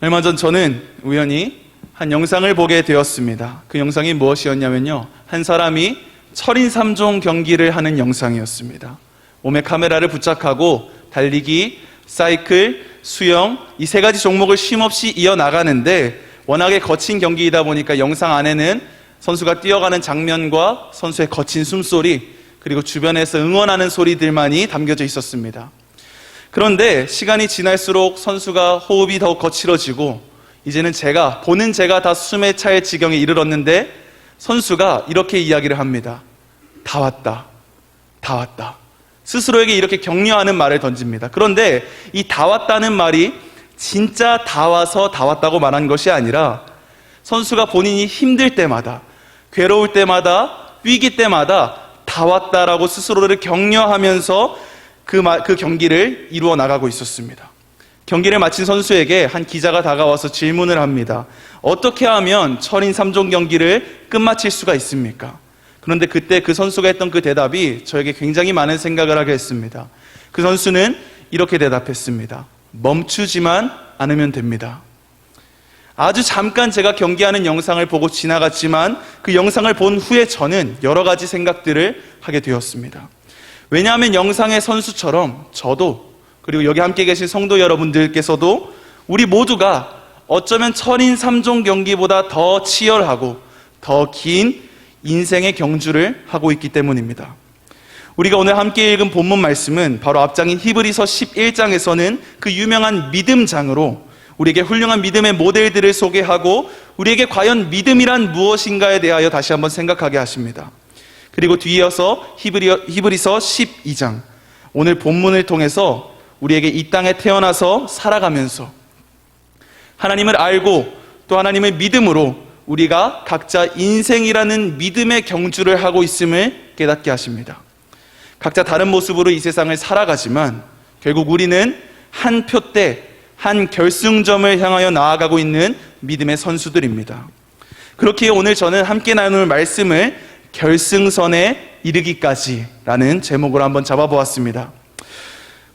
얼마 전 저는 우연히 한 영상을 보게 되었습니다. 그 영상이 무엇이었냐면요. 한 사람이 철인 3종 경기를 하는 영상이었습니다. 몸에 카메라를 부착하고 달리기, 사이클, 수영 이 세 가지 종목을 쉼없이 이어나가는데 워낙에 거친 경기이다 보니까 영상 안에는 선수가 뛰어가는 장면과 선수의 거친 숨소리 그리고 주변에서 응원하는 소리들만이 담겨져 있었습니다. 그런데 시간이 지날수록 선수가 호흡이 더욱 거칠어지고 이제는 제가 보는 제가 다 숨에 차일 지경에 이르렀는데 선수가 이렇게 이야기를 합니다. 다 왔다. 다 왔다. 스스로에게 이렇게 격려하는 말을 던집니다. 그런데 이 다 왔다는 말이 진짜 다 와서 다 왔다고 말한 것이 아니라 선수가 본인이 힘들 때마다 괴로울 때마다 위기 때마다 다 왔다라고 스스로를 격려하면서 그, 마- 그 경기를 이루어 나가고 있었습니다. 경기를 마친 선수에게 한 기자가 다가와서 질문을 합니다. 어떻게 하면 철인 3종 경기를 끝마칠 수가 있습니까? 그런데 그때 그 선수가 했던 그 대답이 저에게 굉장히 많은 생각을 하게 했습니다. 그 선수는 이렇게 대답했습니다. 멈추지만 않으면 됩니다. 아주 잠깐 제가 경기하는 영상을 보고 지나갔지만 그 영상을 본 후에 저는 여러 가지 생각들을 하게 되었습니다. 왜냐하면 영상의 선수처럼 저도 그리고 여기 함께 계신 성도 여러분들께서도 우리 모두가 어쩌면 철인 3종 경기보다 더 치열하고 더 긴 인생의 경주를 하고 있기 때문입니다. 우리가 오늘 함께 읽은 본문 말씀은 바로 앞장인 히브리서 11장에서는 그 유명한 믿음장으로 우리에게 훌륭한 믿음의 모델들을 소개하고 우리에게 과연 믿음이란 무엇인가에 대하여 다시 한번 생각하게 하십니다. 그리고 뒤이어서 히브리, 히브리서 12장 오늘 본문을 통해서 우리에게 이 땅에 태어나서 살아가면서 하나님을 알고 또 하나님의 믿음으로 우리가 각자 인생이라는 믿음의 경주를 하고 있음을 깨닫게 하십니다. 각자 다른 모습으로 이 세상을 살아가지만 결국 우리는 한 표대, 한 결승점을 향하여 나아가고 있는 믿음의 선수들입니다. 그렇기에 오늘 저는 함께 나눌 말씀을 결승선에 이르기까지라는 제목으로 한번 잡아보았습니다.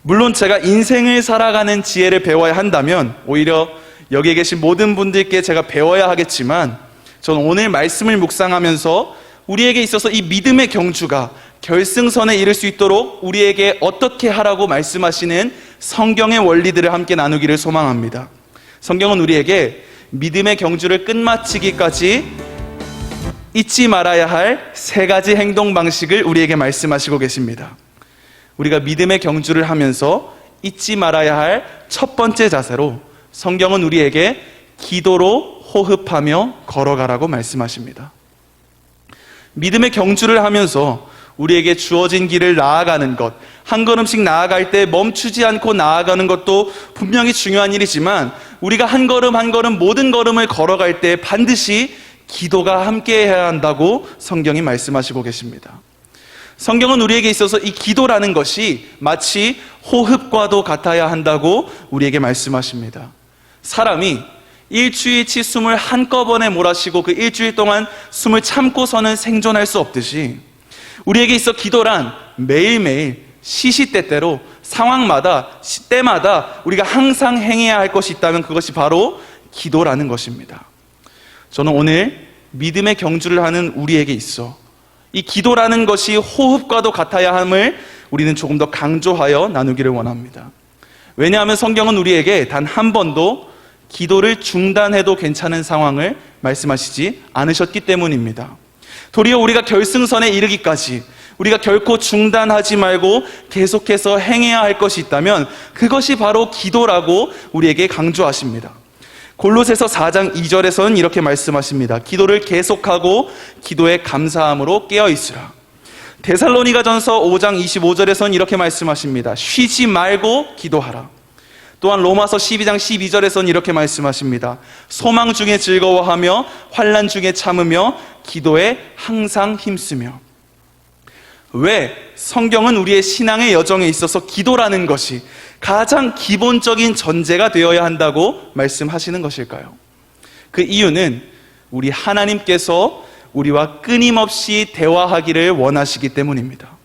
물론 제가 인생을 살아가는 지혜를 배워야 한다면 오히려 여기에 계신 모든 분들께 제가 배워야 하겠지만 저는 오늘 말씀을 묵상하면서 우리에게 있어서 이 믿음의 경주가 결승선에 이를 수 있도록 우리에게 어떻게 하라고 말씀하시는 성경의 원리들을 함께 나누기를 소망합니다. 성경은 우리에게 믿음의 경주를 끝마치기까지 잊지 말아야 할 세 가지 행동 방식을 우리에게 말씀하시고 계십니다. 우리가 믿음의 경주를 하면서 잊지 말아야 할 첫 번째 자세로 성경은 우리에게 기도로 호흡하며 걸어가라고 말씀하십니다. 믿음의 경주를 하면서 우리에게 주어진 길을 나아가는 것, 한 걸음씩 나아갈 때 멈추지 않고 나아가는 것도 분명히 중요한 일이지만 우리가 한 걸음 한 걸음 모든 걸음을 걸어갈 때 반드시 기도가 함께 해야 한다고 성경이 말씀하시고 계십니다. 성경은 우리에게 있어서 이 기도라는 것이 마치 호흡과도 같아야 한다고 우리에게 말씀하십니다. 사람이 일주일치 숨을 한꺼번에 몰아쉬고 그 일주일 동안 숨을 참고서는 생존할 수 없듯이 우리에게 있어 기도란 매일매일 시시때때로 상황마다 시때마다 우리가 항상 행해야 할 것이 있다면 그것이 바로 기도라는 것입니다. 저는 오늘 믿음의 경주를 하는 우리에게 있어 이 기도라는 것이 호흡과도 같아야 함을 우리는 조금 더 강조하여 나누기를 원합니다. 왜냐하면 성경은 우리에게 단 한 번도 기도를 중단해도 괜찮은 상황을 말씀하시지 않으셨기 때문입니다. 도리어 우리가 결승선에 이르기까지 우리가 결코 중단하지 말고 계속해서 행해야 할 것이 있다면 그것이 바로 기도라고 우리에게 강조하십니다. 골로새서 4장 2절에서는 이렇게 말씀하십니다. 기도를 계속하고 기도에 감사함으로 깨어 있으라. 데살로니가전서 5장 25절에서는 이렇게 말씀하십니다. 쉬지 말고 기도하라. 또한 로마서 12장 12절에서는 이렇게 말씀하십니다. 소망 중에 즐거워하며 환란 중에 참으며 기도에 항상 힘쓰며 왜 성경은 우리의 신앙의 여정에 있어서 기도라는 것이 가장 기본적인 전제가 되어야 한다고 말씀하시는 것일까요? 그 이유는 우리 하나님께서 우리와 끊임없이 대화하기를 원하시기 때문입니다.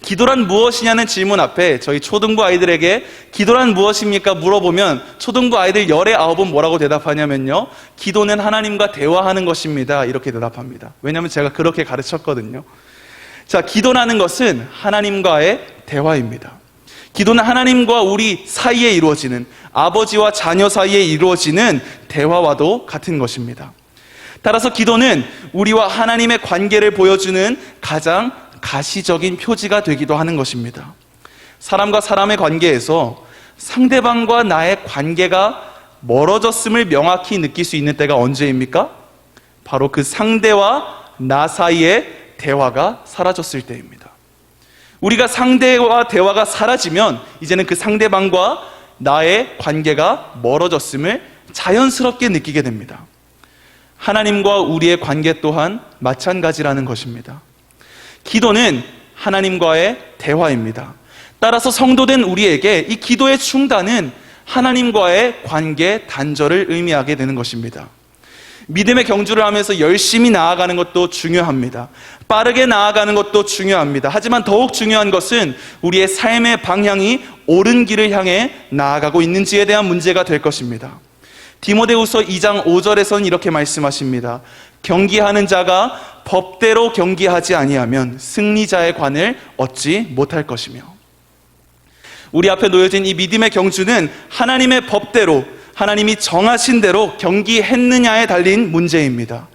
기도란 무엇이냐는 질문 앞에 저희 초등부 아이들에게 기도란 무엇입니까? 물어보면 초등부 아이들 열의 아홉은 뭐라고 대답하냐면요. 기도는 하나님과 대화하는 것입니다. 이렇게 대답합니다. 왜냐하면 제가 그렇게 가르쳤거든요. 자, 기도라는 것은 하나님과의 대화입니다. 기도는 하나님과 우리 사이에 이루어지는 아버지와 자녀 사이에 이루어지는 대화와도 같은 것입니다. 따라서 기도는 우리와 하나님의 관계를 보여주는 가장 가시적인 표지가 되기도 하는 것입니다. 사람과 사람의 관계에서 상대방과 나의 관계가 멀어졌음을 명확히 느낄 수 있는 때가 언제입니까? 바로 그 상대와 나 사이의 대화가 사라졌을 때입니다. 우리가 상대와 대화가 사라지면 이제는 그 상대방과 나의 관계가 멀어졌음을 자연스럽게 느끼게 됩니다. 하나님과 우리의 관계 또한 마찬가지라는 것입니다. 기도는 하나님과의 대화입니다. 따라서 성도된 우리에게 이 기도의 중단은 하나님과의 관계 단절을 의미하게 되는 것입니다. 믿음의 경주를 하면서 열심히 나아가는 것도 중요합니다. 빠르게 나아가는 것도 중요합니다. 하지만 더욱 중요한 것은 우리의 삶의 방향이 옳은 길을 향해 나아가고 있는지에 대한 문제가 될 것입니다. 디모데후서 2장 5절에서는 이렇게 말씀하십니다. 경기하는 자가 법대로 경기하지 아니하면 승리자의 관을 얻지 못할 것이며 우리 앞에 놓여진 이 믿음의 경주는 하나님의 법대로 하나님이 정하신 대로 경기했느냐에 달린 문제입니다.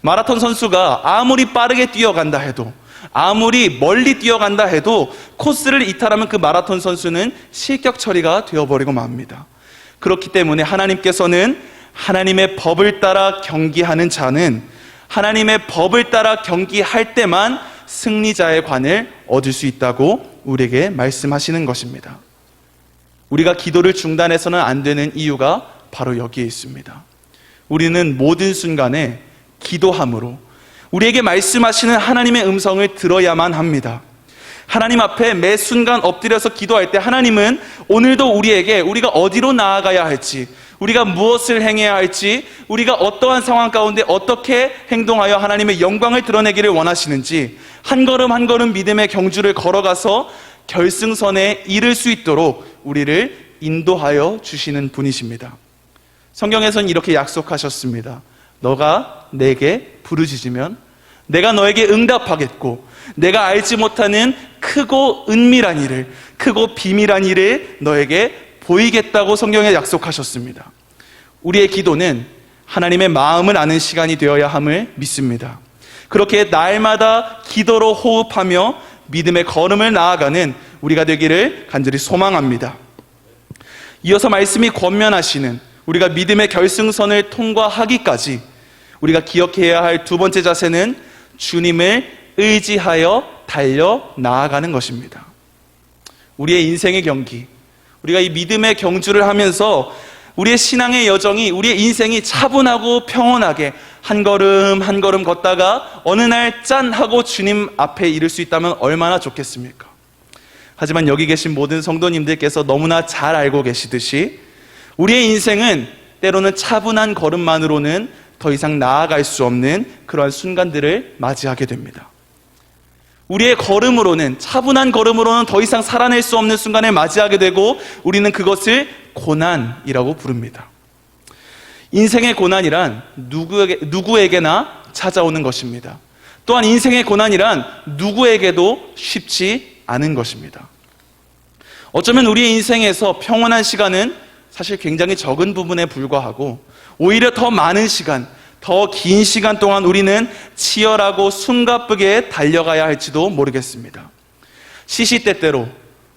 마라톤 선수가 아무리 빠르게 뛰어간다 해도 아무리 멀리 뛰어간다 해도 코스를 이탈하면 그 마라톤 선수는 실격 처리가 되어버리고 맙니다. 그렇기 때문에 하나님께서는 하나님의 법을 따라 경기하는 자는 하나님의 법을 따라 경기할 때만 승리자의 관을 얻을 수 있다고 우리에게 말씀하시는 것입니다. 우리가 기도를 중단해서는 안 되는 이유가 바로 여기에 있습니다. 우리는 모든 순간에 기도함으로 우리에게 말씀하시는 하나님의 음성을 들어야만 합니다. 하나님 앞에 매 순간 엎드려서 기도할 때 하나님은 오늘도 우리에게 우리가 어디로 나아가야 할지, 우리가 무엇을 행해야 할지, 우리가 어떠한 상황 가운데 어떻게 행동하여 하나님의 영광을 드러내기를 원하시는지 한 걸음 한 걸음 믿음의 경주를 걸어가서 결승선에 이를 수 있도록 우리를 인도하여 주시는 분이십니다. 성경에서는 이렇게 약속하셨습니다. 너가 내게 부르짖으면 내가 너에게 응답하겠고 내가 알지 못하는 크고 은밀한 일을 크고 비밀한 일을 너에게 보이겠다고 성경에 약속하셨습니다. 우리의 기도는 하나님의 마음을 아는 시간이 되어야 함을 믿습니다. 그렇게 날마다 기도로 호흡하며 믿음의 걸음을 나아가는 우리가 되기를 간절히 소망합니다. 이어서 말씀이 권면하시는 우리가 믿음의 결승선을 통과하기까지 우리가 기억해야 할 두 번째 자세는 주님을 의지하여 달려 나아가는 것입니다. 우리의 인생의 경기, 우리가 이 믿음의 경주를 하면서 우리의 신앙의 여정이, 우리의 인생이 차분하고 평온하게 한 걸음 한 걸음 걷다가 어느 날 짠 하고 주님 앞에 이를 수 있다면 얼마나 좋겠습니까? 하지만 여기 계신 모든 성도님들께서 너무나 잘 알고 계시듯이 우리의 인생은 때로는 차분한 걸음만으로는 더 이상 나아갈 수 없는 그러한 순간들을 맞이하게 됩니다. 우리의 걸음으로는 차분한 걸음으로는 더 이상 살아낼 수 없는 순간을 맞이하게 되고 우리는 그것을 고난이라고 부릅니다. 인생의 고난이란 누구에게, 누구에게나 찾아오는 것입니다. 또한 인생의 고난이란 누구에게도 쉽지 않은 것입니다. 어쩌면 우리의 인생에서 평온한 시간은 사실 굉장히 적은 부분에 불과하고 오히려 더 많은 시간, 더 긴 시간 동안 우리는 치열하고 숨가쁘게 달려가야 할지도 모르겠습니다. 시시때때로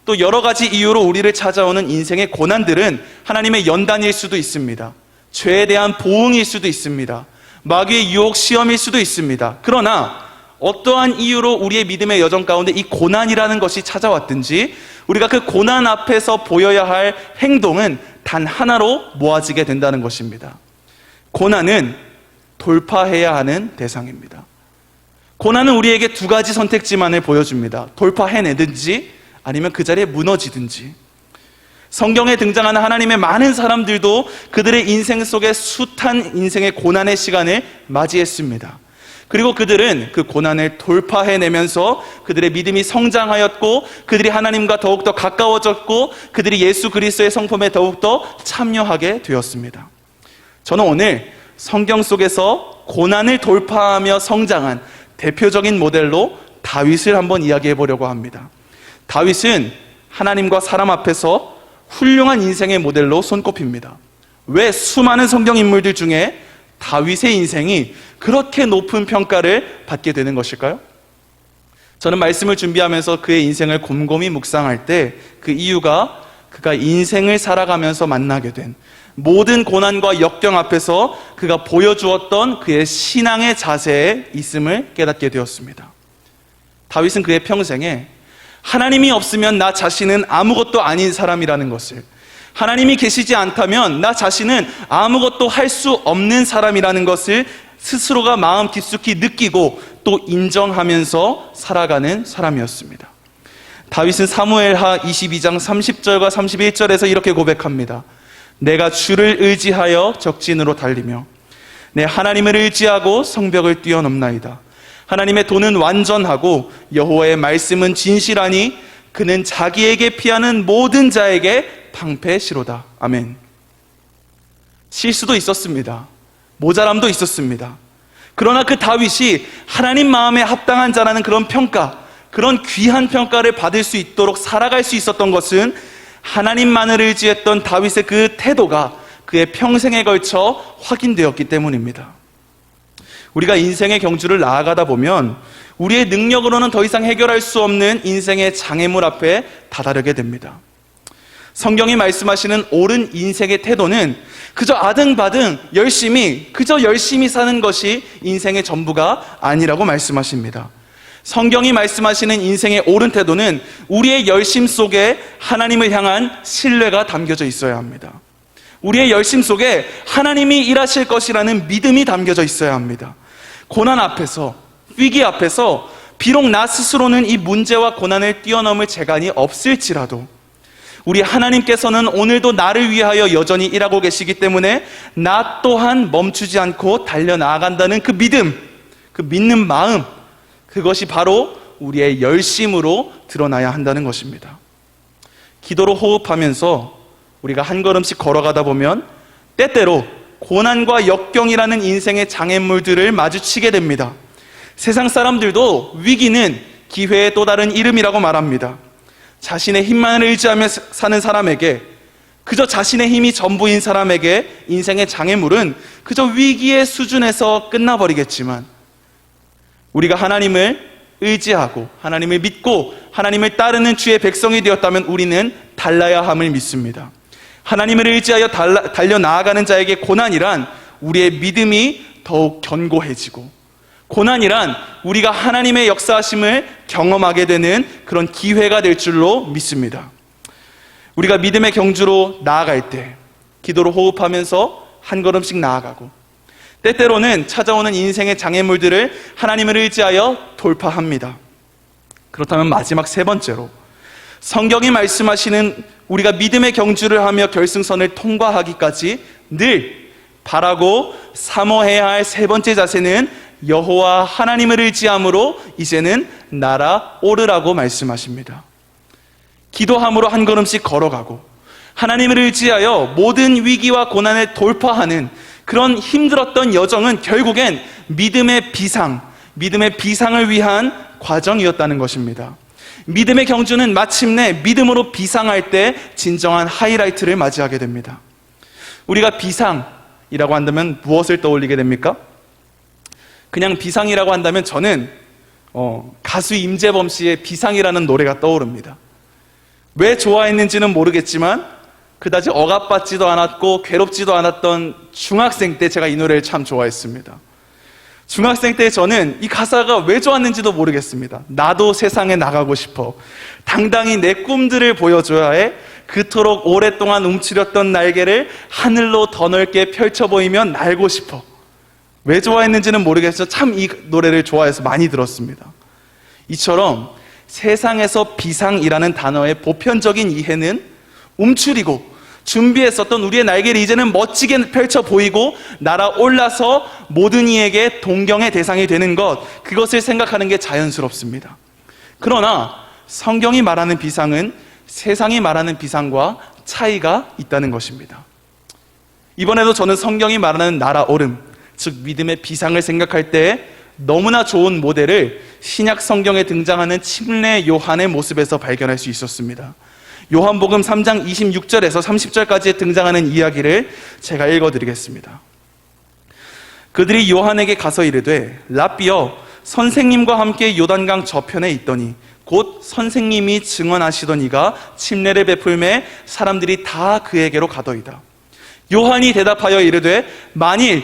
또 여러 가지 이유로 우리를 찾아오는 인생의 고난들은 하나님의 연단일 수도 있습니다. 죄에 대한 보응일 수도 있습니다. 마귀의 유혹 시험일 수도 있습니다. 그러나 어떠한 이유로 우리의 믿음의 여정 가운데 이 고난이라는 것이 찾아왔든지 우리가 그 고난 앞에서 보여야 할 행동은 단 하나로 모아지게 된다는 것입니다. 고난은 돌파해야 하는 대상입니다. 고난은 우리에게 두 가지 선택지만을 보여줍니다. 돌파해내든지 아니면 그 자리에 무너지든지. 성경에 등장하는 하나님의 많은 사람들도 그들의 인생 속에 숱한 인생의 고난의 시간을 맞이했습니다. 그리고 그들은 그 고난을 돌파해내면서 그들의 믿음이 성장하였고 그들이 하나님과 더욱더 가까워졌고 그들이 예수 그리스도의 성품에 더욱더 참여하게 되었습니다. 저는 오늘 성경 속에서 고난을 돌파하며 성장한 대표적인 모델로 다윗을 한번 이야기해 보려고 합니다. 다윗은 하나님과 사람 앞에서 훌륭한 인생의 모델로 손꼽힙니다. 왜 수많은 성경 인물들 중에 다윗의 인생이 그렇게 높은 평가를 받게 되는 것일까요? 저는 말씀을 준비하면서 그의 인생을 곰곰이 묵상할 때 그 이유가 그가 인생을 살아가면서 만나게 된 모든 고난과 역경 앞에서 그가 보여주었던 그의 신앙의 자세에 있음을 깨닫게 되었습니다. 다윗은 그의 평생에 하나님이 없으면 나 자신은 아무것도 아닌 사람이라는 것을 하나님이 계시지 않다면 나 자신은 아무것도 할 수 없는 사람이라는 것을 스스로가 마음 깊숙이 느끼고 또 인정하면서 살아가는 사람이었습니다. 다윗은 사무엘하 22장 30절과 31절에서 이렇게 고백합니다. 내가 주를 의지하여 적진으로 달리며 내 하나님을 의지하고 성벽을 뛰어넘나이다. 하나님의 도는 완전하고 여호와의 말씀은 진실하니 그는 자기에게 피하는 모든 자에게 방패시로다. 아멘. 실수도 있었습니다. 모자람도 있었습니다. 그러나 그 다윗이 하나님 마음에 합당한 자라는 그런 평가, 그런 귀한 평가를 받을 수 있도록 살아갈 수 있었던 것은 하나님만을 의지했던 다윗의 그 태도가 그의 평생에 걸쳐 확인되었기 때문입니다. 우리가 인생의 경주를 나아가다 보면 우리의 능력으로는 더 이상 해결할 수 없는 인생의 장애물 앞에 다다르게 됩니다. 성경이 말씀하시는 옳은 인생의 태도는 그저 아등바등 열심히, 그저 열심히 사는 것이 인생의 전부가 아니라고 말씀하십니다. 성경이 말씀하시는 인생의 옳은 태도는 우리의 열심 속에 하나님을 향한 신뢰가 담겨져 있어야 합니다. 우리의 열심 속에 하나님이 일하실 것이라는 믿음이 담겨져 있어야 합니다. 고난 앞에서, 위기 앞에서 비록 나 스스로는 이 문제와 고난을 뛰어넘을 재간이 없을지라도 우리 하나님께서는 오늘도 나를 위하여 여전히 일하고 계시기 때문에 나 또한 멈추지 않고 달려나간다는 그 믿음, 그 믿는 마음, 그것이 바로 우리의 열심으로 드러나야 한다는 것입니다. 기도로 호흡하면서 우리가 한 걸음씩 걸어가다 보면 때때로 고난과 역경이라는 인생의 장애물들을 마주치게 됩니다. 세상 사람들도 위기는 기회의 또 다른 이름이라고 말합니다. 자신의 힘만을 의지하며 사는 사람에게 그저 자신의 힘이 전부인 사람에게 인생의 장애물은 그저 위기의 수준에서 끝나버리겠지만 우리가 하나님을 의지하고 하나님을 믿고 하나님을 따르는 주의 백성이 되었다면 우리는 달라야 함을 믿습니다. 하나님을 의지하여 달려 나아가는 자에게 고난이란 우리의 믿음이 더욱 견고해지고 고난이란 우리가 하나님의 역사하심을 경험하게 되는 그런 기회가 될 줄로 믿습니다. 우리가 믿음의 경주로 나아갈 때 기도로 호흡하면서 한 걸음씩 나아가고 때때로는 찾아오는 인생의 장애물들을 하나님을 의지하여 돌파합니다. 그렇다면 마지막 세 번째로 성경이 말씀하시는 우리가 믿음의 경주를 하며 결승선을 통과하기까지 늘 바라고 사모해야 할 세 번째 자세는 여호와 하나님을 의지함으로 이제는 날아오르라고 말씀하십니다. 기도함으로 한 걸음씩 걸어가고 하나님을 의지하여 모든 위기와 고난을 돌파하는 그런 힘들었던 여정은 결국엔 믿음의 비상, 믿음의 비상을 위한 과정이었다는 것입니다. 믿음의 경주는 마침내 믿음으로 비상할 때 진정한 하이라이트를 맞이하게 됩니다. 우리가 비상이라고 한다면 무엇을 떠올리게 됩니까? 그냥 비상이라고 한다면 저는 어, 가수 임재범 씨의 비상이라는 노래가 떠오릅니다. 왜 좋아했는지는 모르겠지만 그다지 억압받지도 않았고 괴롭지도 않았던 중학생 때 제가 이 노래를 참 좋아했습니다. 중학생 때 저는 이 가사가 왜 좋았는지도 모르겠습니다. 나도 세상에 나가고 싶어. 당당히 내 꿈들을 보여줘야 해. 그토록 오랫동안 움츠렸던 날개를 하늘로 더 넓게 펼쳐 보이면 날고 싶어. 왜 좋아했는지는 모르겠어. 참이 노래를 좋아해서 많이 들었습니다. 이처럼 세상에서 비상이라는 단어의 보편적인 이해는 움츠리고 준비했었던 우리의 날개를 이제는 멋지게 펼쳐 보이고 날아올라서 모든 이에게 동경의 대상이 되는 것, 그것을 생각하는 게 자연스럽습니다. 그러나 성경이 말하는 비상은 세상이 말하는 비상과 차이가 있다는 것입니다. 이번에도 저는 성경이 말하는 날아오름, 즉 믿음의 비상을 생각할 때 너무나 좋은 모델을 신약 성경에 등장하는 침례 요한의 모습에서 발견할 수 있었습니다. 요한복음 3장 26절에서 30절까지 등장하는 이야기를 제가 읽어드리겠습니다. 그들이 요한에게 가서 이르되 라비여 선생님과 함께 요단강 저편에 있더니 곧 선생님이 증언하시던 이가 침례를 베풀매 사람들이 다 그에게로 가더이다. 요한이 대답하여 이르되 만일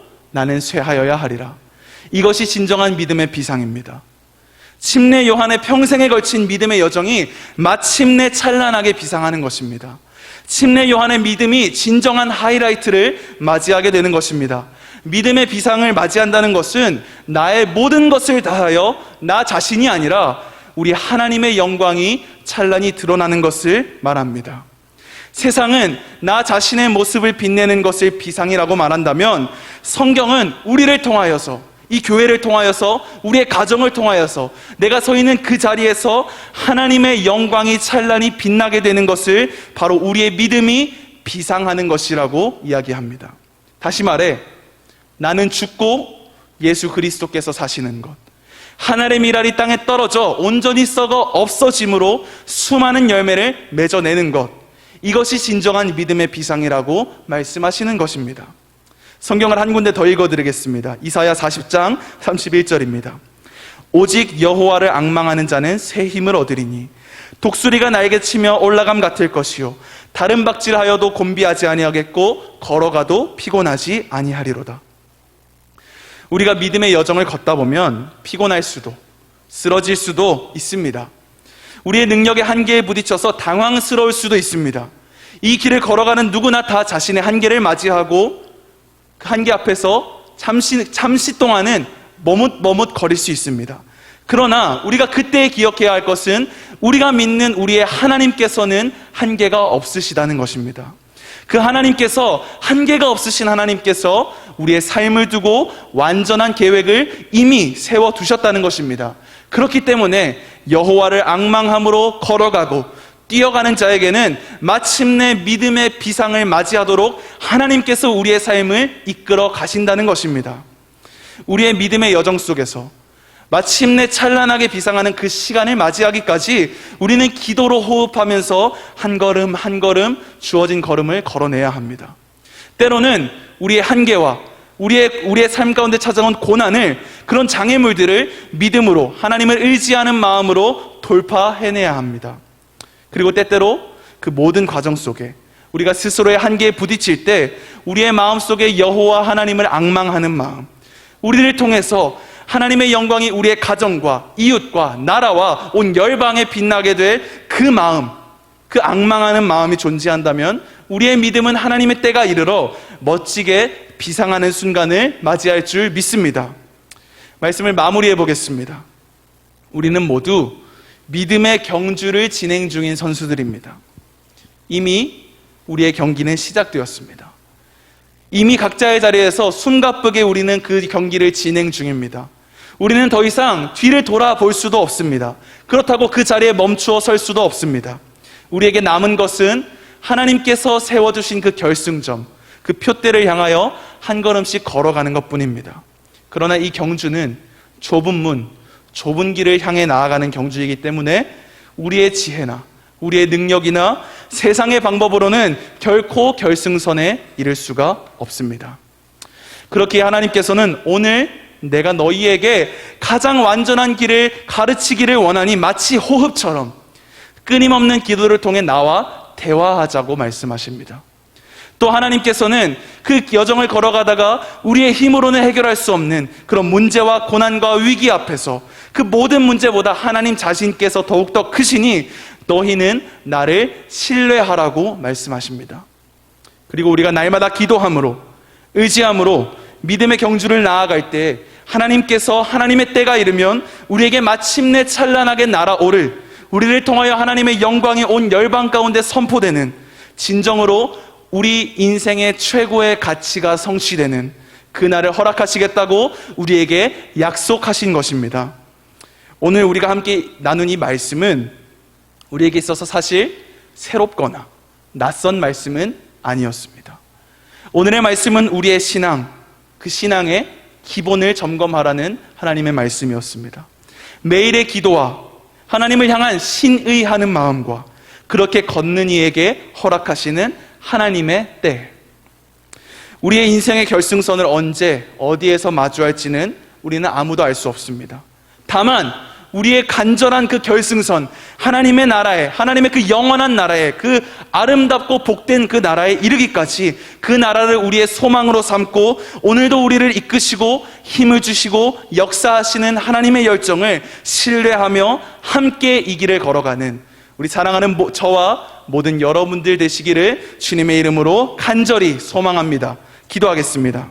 나는 쇠하여야 하리라. 이것이 진정한 믿음의 비상입니다. 침례 요한의 평생에 걸친 믿음의 여정이 마침내 찬란하게 비상하는 것입니다. 침례 요한의 믿음이 진정한 하이라이트를 맞이하게 되는 것입니다. 믿음의 비상을 맞이한다는 것은 나의 모든 것을 다하여 나 자신이 아니라 우리 하나님의 영광이 찬란히 드러나는 것을 말합니다. 세상은 나 자신의 모습을 빛내는 것을 비상이라고 말한다면 성경은 우리를 통하여서 이 교회를 통하여서 우리의 가정을 통하여서 내가 서 있는 그 자리에서 하나님의 영광이 찬란히 빛나게 되는 것을 바로 우리의 믿음이 비상하는 것이라고 이야기합니다. 다시 말해 나는 죽고 예수 그리스도께서 사시는 것. 하늘의 미랄이 땅에 떨어져 온전히 썩어 없어짐으로 수많은 열매를 맺어내는 것. 이것이 진정한 믿음의 비상이라고 말씀하시는 것입니다. 성경을 한 군데 더 읽어드리겠습니다. 이사야 40장 31절입니다. 오직 여호와를 악망하는 자는 새 힘을 얻으리니 독수리가 날개 치며 올라감 같을 것이요 다른 박질하여도 곤비하지 아니하겠고 걸어가도 피곤하지 아니하리로다. 우리가 믿음의 여정을 걷다 보면 피곤할 수도 쓰러질 수도 있습니다. 우리의 능력의 한계에 부딪혀서 당황스러울 수도 있습니다. 이 길을 걸어가는 누구나 다 자신의 한계를 맞이하고 그 한계 앞에서 잠시, 잠시 동안은 머뭇 머뭇 거릴 수 있습니다. 그러나 우리가 그때 기억해야 할 것은 우리가 믿는 우리의 하나님께서는 한계가 없으시다는 것입니다. 그 하나님께서 한계가 없으신 하나님께서 우리의 삶을 두고 완전한 계획을 이미 세워 두셨다는 것입니다. 그렇기 때문에 여호와를 악망함으로 걸어가고 뛰어가는 자에게는 마침내 믿음의 비상을 맞이하도록 하나님께서 우리의 삶을 이끌어 가신다는 것입니다. 우리의 믿음의 여정 속에서 마침내 찬란하게 비상하는 그 시간을 맞이하기까지 우리는 기도로 호흡하면서 한 걸음 한 걸음 주어진 걸음을 걸어내야 합니다. 때로는 우리의 한계와 우리의, 우리의 삶 가운데 찾아온 고난을 그런 장애물들을 믿음으로 하나님을 의지하는 마음으로 돌파해내야 합니다. 그리고 때때로 그 모든 과정 속에 우리가 스스로의 한계에 부딪힐 때 우리의 마음 속에 여호와 하나님을 악망하는 마음, 우리를 통해서 하나님의 영광이 우리의 가정과 이웃과 나라와 온 열방에 빛나게 될 그 마음, 그 악망하는 마음이 존재한다면 우리의 믿음은 하나님의 때가 이르러 멋지게 비상하는 순간을 맞이할 줄 믿습니다. 말씀을 마무리해 보겠습니다. 우리는 모두 믿음의 경주를 진행 중인 선수들입니다. 이미 우리의 경기는 시작되었습니다. 이미 각자의 자리에서 숨가쁘게 우리는 그 경기를 진행 중입니다. 우리는 더 이상 뒤를 돌아볼 수도 없습니다. 그렇다고 그 자리에 멈추어 설 수도 없습니다. 우리에게 남은 것은 하나님께서 세워주신 그 결승점, 그 표대를 향하여 한 걸음씩 걸어가는 것 뿐입니다. 그러나 이 경주는 좁은 문, 좁은 길을 향해 나아가는 경주이기 때문에 우리의 지혜나 우리의 능력이나 세상의 방법으로는 결코 결승선에 이를 수가 없습니다. 그렇게 하나님께서는 오늘 내가 너희에게 가장 완전한 길을 가르치기를 원하니 마치 호흡처럼 끊임없는 기도를 통해 나와 대화하자고 말씀하십니다. 또 하나님께서는 그 여정을 걸어가다가 우리의 힘으로는 해결할 수 없는 그런 문제와 고난과 위기 앞에서 그 모든 문제보다 하나님 자신께서 더욱더 크시니 너희는 나를 신뢰하라고 말씀하십니다. 그리고 우리가 날마다 기도함으로 의지함으로 믿음의 경주를 나아갈 때 하나님께서 하나님의 때가 이르면 우리에게 마침내 찬란하게 날아오를 우리를 통하여 하나님의 영광이 온 열방 가운데 선포되는 진정으로 우리 인생의 최고의 가치가 성취되는 그날을 허락하시겠다고 우리에게 약속하신 것입니다. 오늘 우리가 함께 나눈 이 말씀은 우리에게 있어서 사실 새롭거나 낯선 말씀은 아니었습니다. 오늘의 말씀은 우리의 신앙, 그 신앙의 기본을 점검하라는 하나님의 말씀이었습니다. 매일의 기도와 하나님을 향한 신의하는 마음과 그렇게 걷는 이에게 허락하시는 하나님의 때. 우리의 인생의 결승선을 언제, 어디에서 마주할지는 우리는 아무도 알 수 없습니다. 다만, 우리의 간절한 그 결승선, 하나님의 나라에, 하나님의 그 영원한 나라에, 그 아름답고 복된 그 나라에 이르기까지 그 나라를 우리의 소망으로 삼고 오늘도 우리를 이끄시고 힘을 주시고 역사하시는 하나님의 열정을 신뢰하며 함께 이 길을 걸어가는 우리 사랑하는 모- 저와 모든 여러분들 되시기를 주님의 이름으로 간절히 소망합니다. 기도하겠습니다.